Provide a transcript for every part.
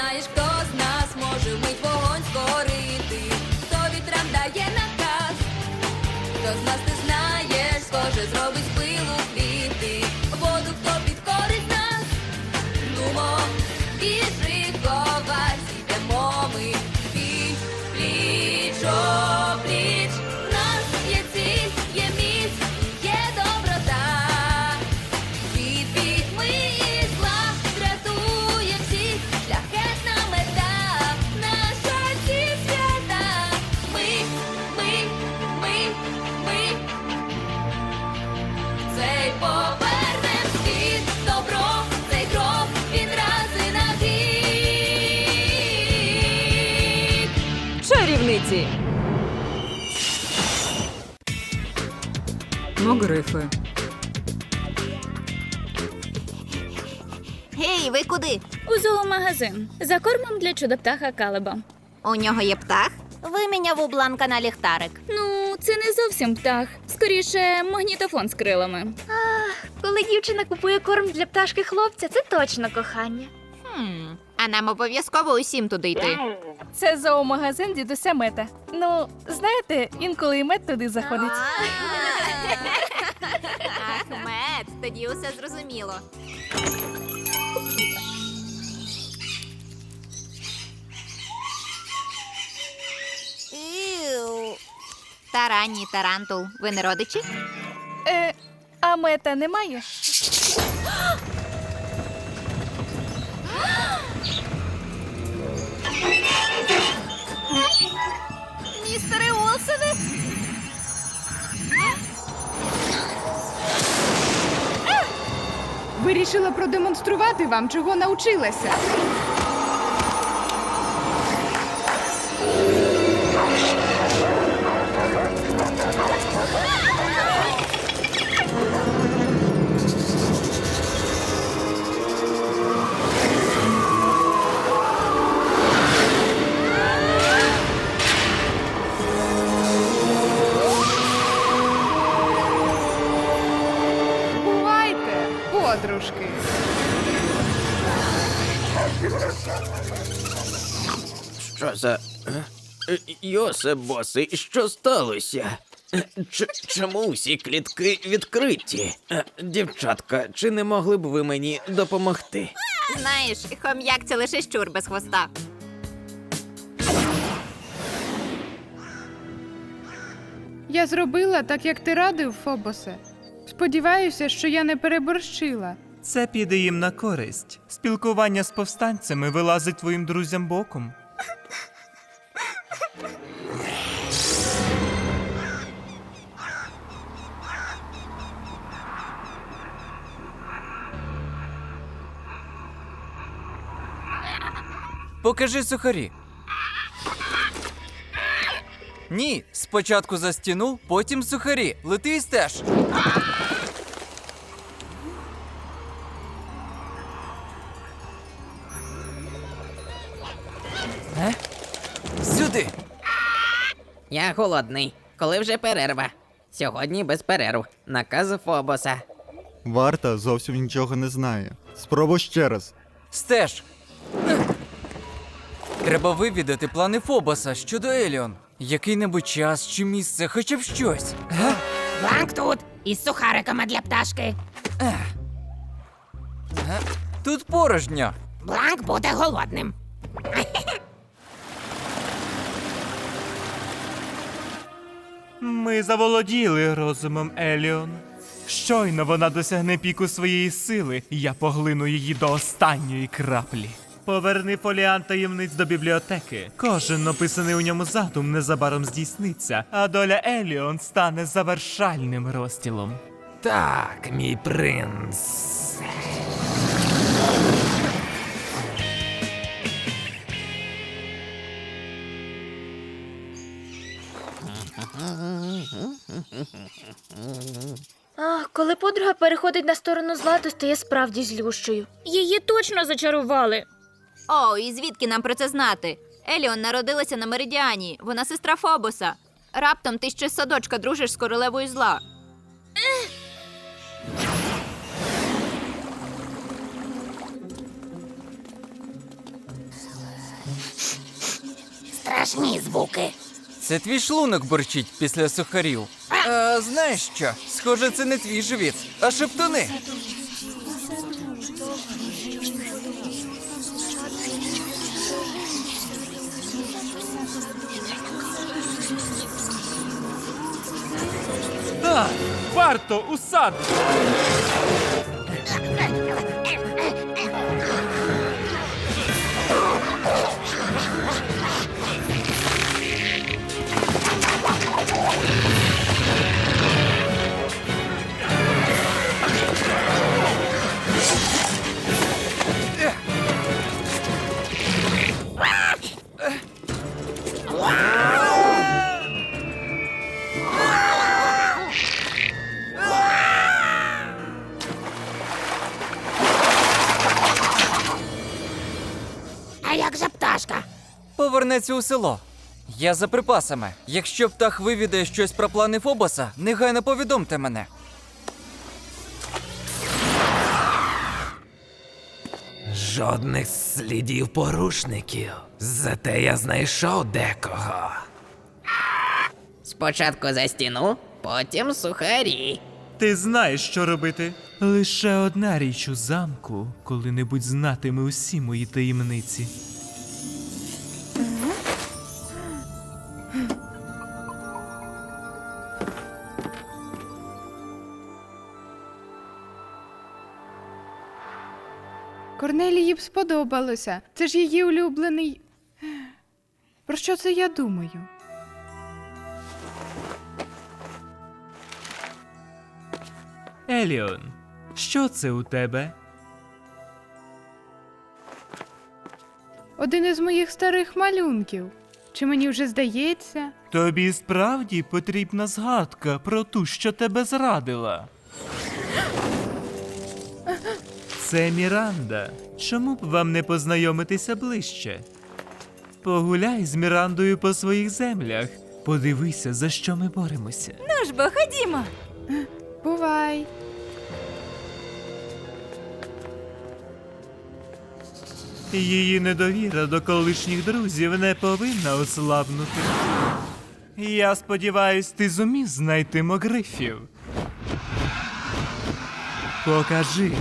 знаєш, хто з нас може мить вогонь скорити, хто вітрам дає наказ, хто з нас ти знаєш, схоже зробить Чарівниці. Могрифи. Гей, ви куди? У зоомагазин за кормом для чудоптаха Калеба. У нього є птах? Виміняв у бланка на ліхтарик. Ну, це не зовсім птах, скоріше магнітофон з крилами. Коли дівчина купує корм для пташки хлопця, це точно кохання. Хм, а нам обов'язково усім туди йти. Це зоомагазин дідуся Мета. Ну, знаєте, інколи і мед туди заходить. Ахмед, тоді усе зрозуміло. Іу. Тарані, тарантул. Ви не родичі? Е, а мета немає? Містере Олсене! Вирішила продемонструвати вам, чого навчилася. Бувайте, Що за. Е, Йосип босий, що сталося? Е, Ч- чому всі клітки відкриті? Е, Дівчатка, чи не могли б ви мені допомогти? Знаєш, хом'як це лише щур без хвоста. Я зробила так, як ти радив, Фобосе. Сподіваюся, що я не переборщила. Це піде їм на користь. Спілкування з повстанцями вилазить твоїм друзям боком. Покажи сухарі. Ні, спочатку за стіну, потім сухарі. Лети і стеж. Я голодний. Коли вже перерва? Сьогодні без перерв. Наказ Фобоса. Варта зовсім нічого не знає. Спробуй ще раз. Стеж. Треба вивідати плани Фобоса щодо Еліон. Який-небудь час чи місце, хоча б щось. Га? Бланк тут із сухариками для пташки. Тут порожньо. Бланк буде голодним. Ми заволоділи розумом Еліон. Щойно вона досягне піку своєї сили, я поглину її до останньої краплі. Поверни фоліант таємниць до бібліотеки. Кожен написаний у ньому задум незабаром здійсниться, а доля Еліон стане завершальним розділом. Так, мій принц. А, коли подруга переходить на сторону зла, то стає справді злющою. Її точно зачарували. О, і звідки нам про це знати? Еліон народилася на Меридіані. Вона сестра Фобоса. Раптом ти ще з садочка дружиш з королевою зла. страшні звуки. Це твій шлунок бурчить після сухарів. А, знаєш що? Схоже, це не твій живіт, а шептуни. Так, варто у сад. Повернеться у село. Я за припасами. Якщо птах вивідає щось про плани Фобоса, негайно повідомте мене. Жодних слідів порушників. Зате я знайшов декого. Спочатку за стіну, потім сухарі. Ти знаєш, що робити. Лише одна річ у замку, коли-небудь знатиме усі мої таємниці. Корнелії б сподобалося. Це ж її улюблений. Про що це я думаю? Еліон, що це у тебе? Один із моїх старих малюнків. Чи мені вже здається? Тобі справді потрібна згадка про ту, що тебе зрадила. Це Міранда. Чому б вам не познайомитися ближче? Погуляй з Мірандою по своїх землях. Подивися, за що ми боремося. Ну ж бо ходімо. Бувай. Її недовіра до колишніх друзів не повинна ослабнути. Я сподіваюсь, ти зумів знайти могрифів. Покажи.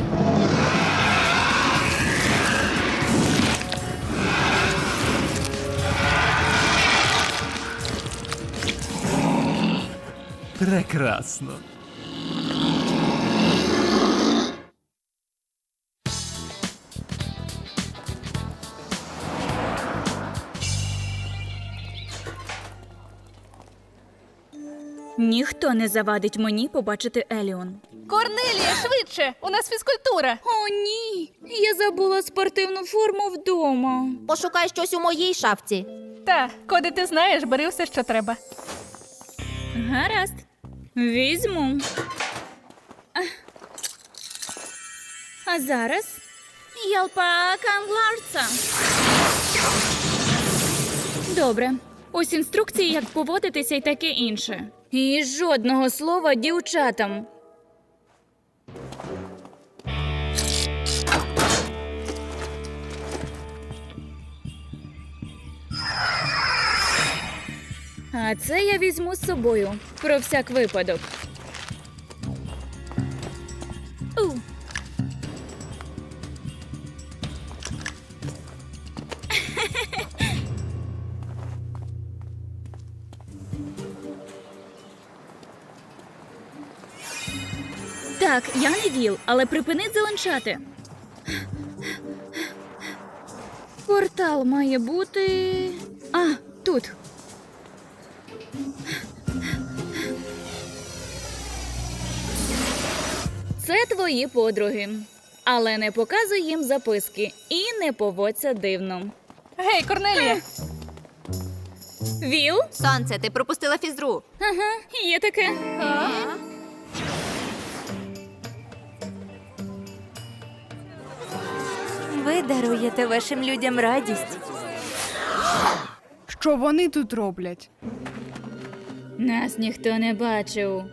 Прекрасно. Ніхто не завадить мені побачити Еліон. Корнелія, швидше! У нас фізкультура. О, ні! Я забула спортивну форму вдома. Пошукай щось у моїй шафці. Та, коли ти знаєш, бери все, що треба. Гаразд. Візьму. А, зараз Ялпа Кангларца. Добре. Ось інструкції, як поводитися і таке інше. І жодного слова дівчатам. А це я візьму з собою про всяк випадок. У. Так, я не віл, але припинить зеленчати. Портал має бути. А, тут. Це твої подруги. Але не показуй їм записки і не поводься дивно. Гей, Корнелія! Віл? Сонце, ти пропустила фізру. Ага, є таке. Ви даруєте вашим людям радість. Що вони тут роблять? Нас ніхто не бачив.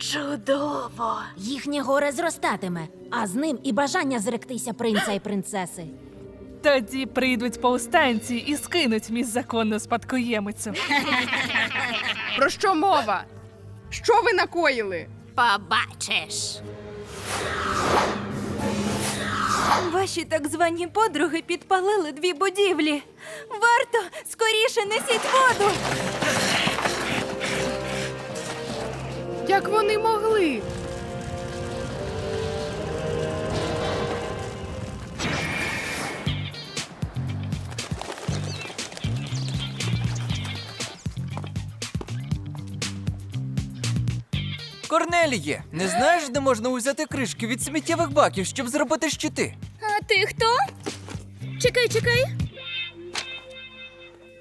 Чудово! Їхнє горе зростатиме, а з ним і бажання зректися принца і принцеси. Тоді прийдуть повстанці і скинуть мій законну спадкоємицю. Про що мова? Що ви накоїли? Побачиш. Ваші так звані подруги підпалили дві будівлі. Варто скоріше несіть воду. Як вони могли? Корнеліє, не знаєш, де можна узяти кришки від сміттєвих баків, щоб зробити щити? А ти хто? Чекай, чекай.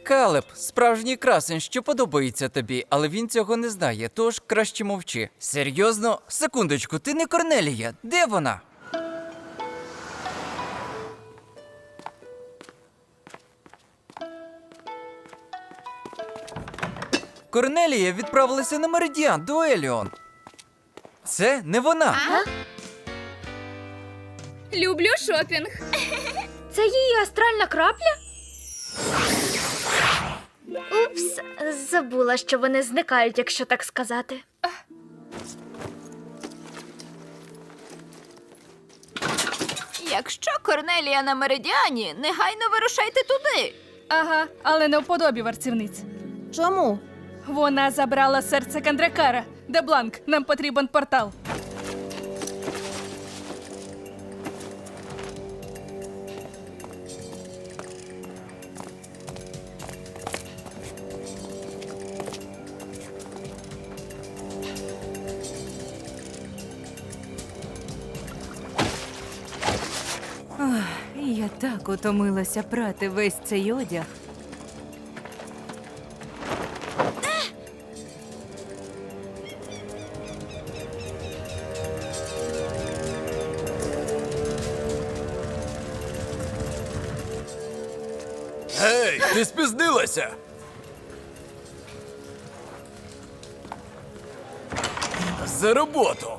Калеб, справжній красень, що подобається тобі, але він цього не знає, тож краще мовчи. Серйозно? Секундочку, ти не Корнелія. Де вона? Корнелія відправилася на меридіан до Еліон. Це не вона. Люблю шопінг. Це її астральна крапля? Упс, забула, що вони зникають, якщо так сказати. Якщо Корнелія на меридіані, негайно вирушайте туди. Ага, але не в подобі варцівниць. Чому? Вона забрала серце Кандракара. Де бланк? Нам потрібен портал. Так утомилася прати весь цей одяг. Гей, ти спізнилася. За роботу.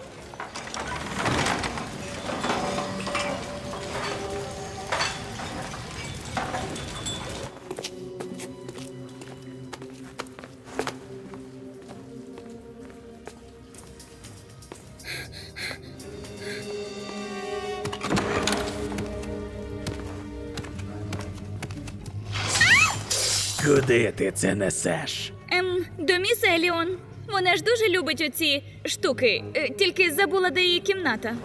Ти це несеш? Ем, до міс Еліон. Вона ж дуже любить оці штуки. Е, Тільки забула, де її кімната.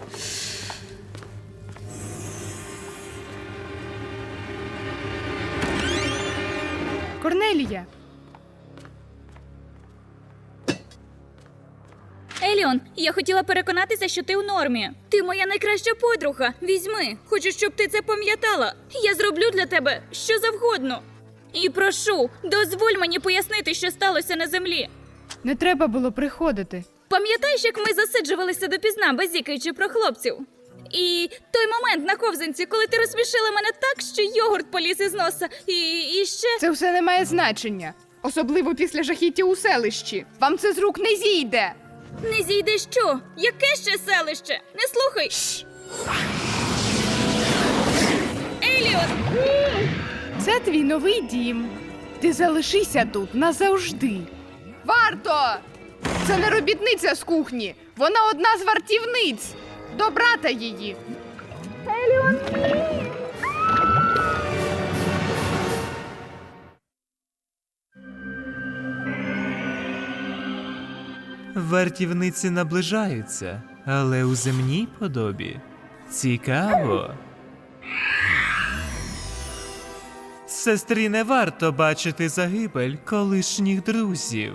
Корнелія, Еліон, я хотіла переконатися, що ти у нормі. Ти моя найкраща подруга. Візьми. Хочу, щоб ти це пам'ятала. Я зроблю для тебе що завгодно. І прошу, дозволь мені пояснити, що сталося на землі. не треба було приходити. Пам'ятаєш, як ми засиджувалися допізна, базікаючи про хлопців? І той момент на ковзанці, коли ти розсмішила мене так, що йогурт поліз із носа, і, і ще. Це все не має значення. Особливо після жахіття у селищі. Вам це з рук не зійде. Не зійде що? Яке ще селище? Не слухай. Еліот! Це твій новий дім. Ти залишися тут назавжди. Варто! Це не робітниця з кухні. Вона одна з вартівниць. До брата її. Вартівниці наближаються, але у земній подобі. Цікаво. Сестрі не варто бачити загибель колишніх друзів.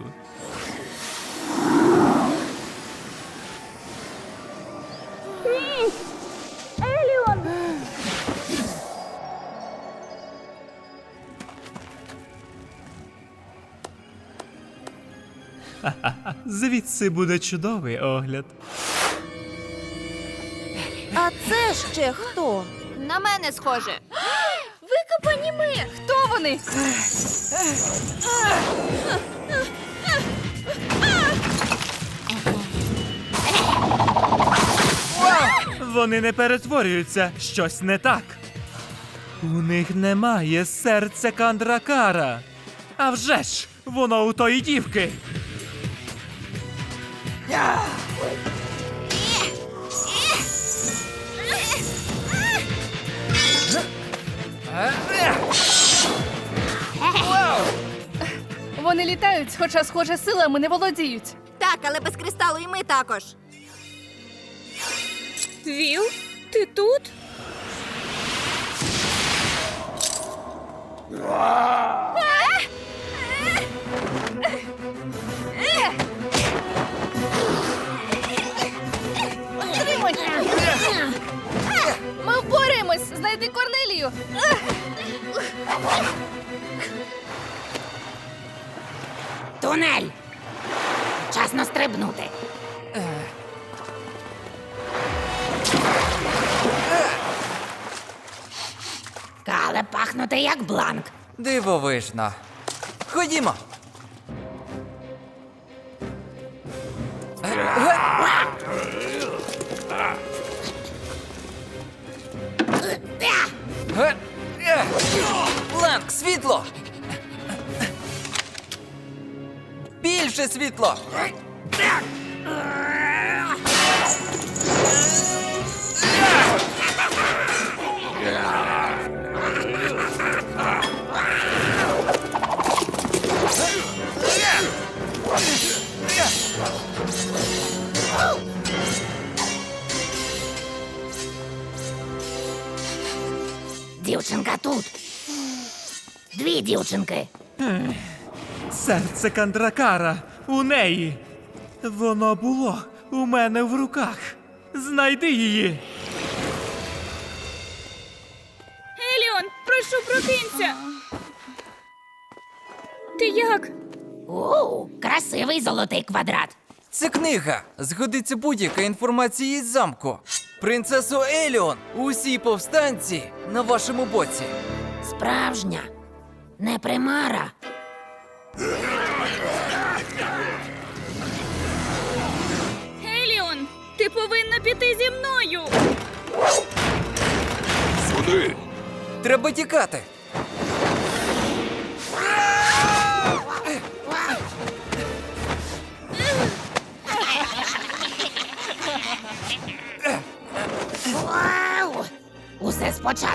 Ха-ха-ха, Звідси буде чудовий огляд. А це ще хто? На мене схоже. Вони? Вони не перетворюються, щось не так. У них немає серця Кандракара. А вже ж, воно у тої дівки. Вони літають, хоча, схоже, силами не володіють. Так, але без кристалу і ми також. Віл, ти тут? Тримай! Дивовижно. Ходімо. Е. Світло! Більше світло! Дівчинка тут. Дві дівчинки. Серце Кандракара у неї. Воно було у мене в руках. Знайди її. Еліон, прошу прокинься. Ти як? У, красивий золотий квадрат. Це книга. Згодиться будь-яка інформація із замку. Принцесо Еліон, усі повстанці на вашому боці. Справжня. Не примара. Еліон, ти повинна піти зі мною. Сюди! Треба тікати. Усе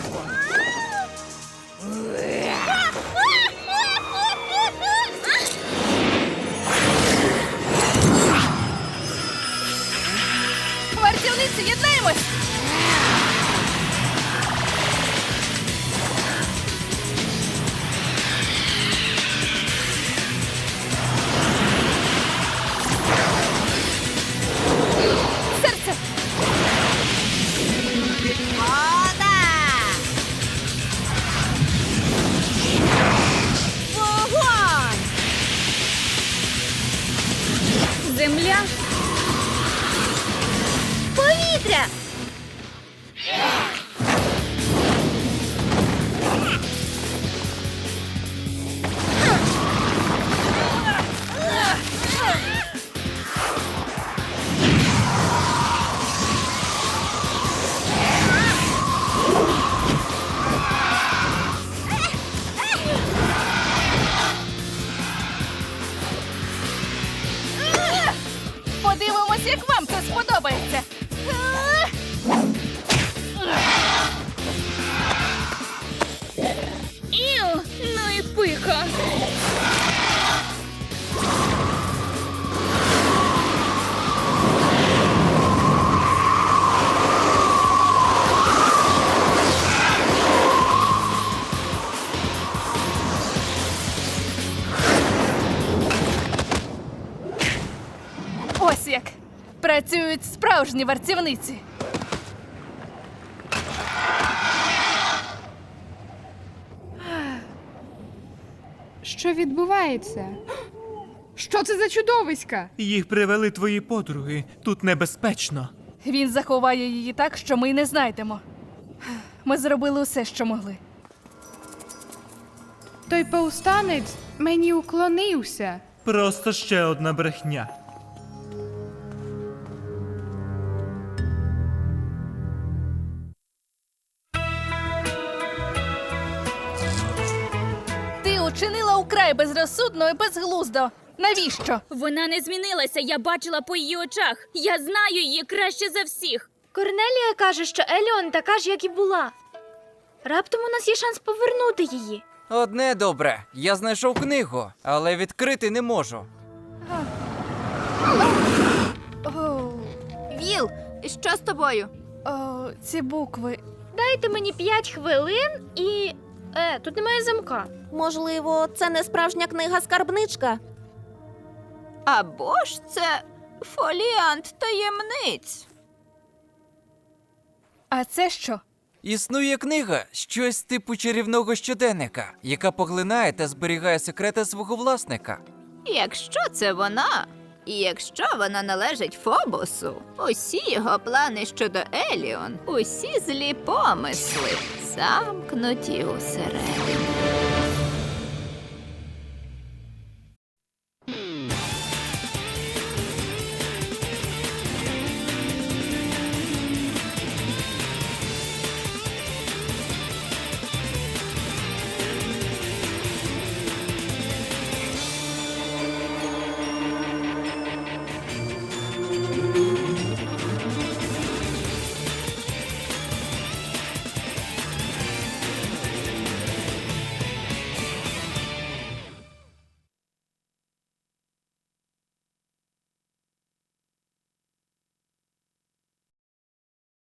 Земля. Повітря! Справжні вартівниці. Що відбувається? Що це за чудовиська? Їх привели твої подруги. Тут небезпечно. Він заховає її так, що ми й не знайдемо. Ми зробили усе, що могли. Той повстанець мені уклонився. Просто ще одна брехня. Учинила безрозсудно і безглуздо. Навіщо? Вона не змінилася, я бачила по її очах. Я знаю її краще за всіх. Корнелія каже, що Еліон така ж, як і була. Раптом у нас є шанс повернути її. Одне добре, я знайшов книгу, але відкрити не можу. Віл, що з тобою? о, ці букви. Дайте мені п'ять хвилин і. Е, тут немає замка. Можливо, це не справжня книга скарбничка. Або ж це фоліант таємниць. А це що? Існує книга, щось типу чарівного щоденника, яка поглинає та зберігає секрети свого власника. Якщо це вона, і якщо вона належить Фобосу, усі його плани щодо Еліон, усі злі помисли замкнуті усередині.